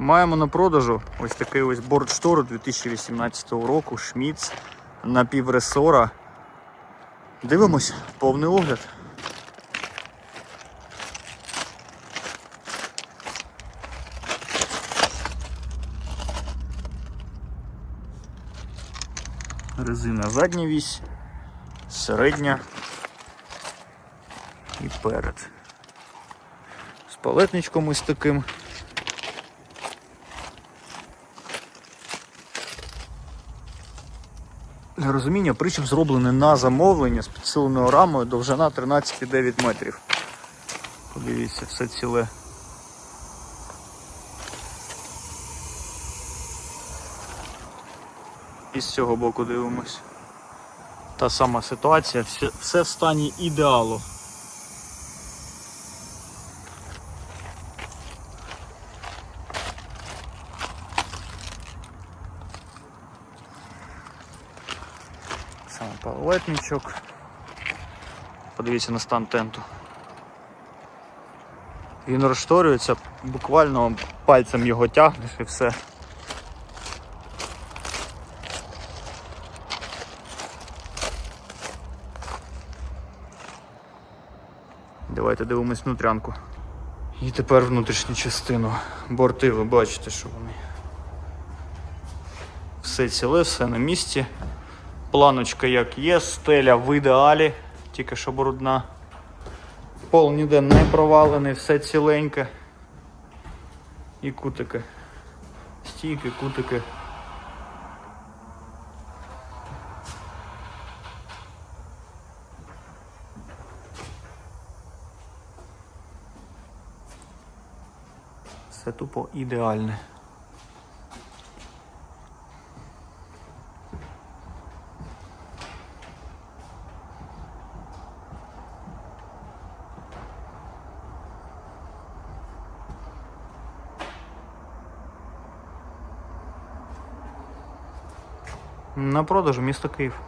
Маємо на продажу ось такий ось борт штору 2018 року, Шміц на півресора. Дивимось, повний огляд. Резина задня вісь, середня і перед. З палетничком ось таким. Розуміння, причіп зроблений на замовлення з підсиленою рамою довжина 13,9 метрів. Подивіться, все ціле. І з цього боку дивимось. Та сама ситуація, все, все в стані ідеалу. Саме палетничок. Подивіться на стан тенту. Він розшторюється, буквально пальцем його тягнеш і все. Давайте дивимось внутрянку. І тепер внутрішню частину. Борти, ви бачите, що вони. Все ціле, все на місці. Планочка як є, стеля в ідеалі, тільки що брудна. Пол ніде не провалений, все ціленьке. І кутики. Стійки, кутики. Все тупо ідеальне. На продажу місто Київ.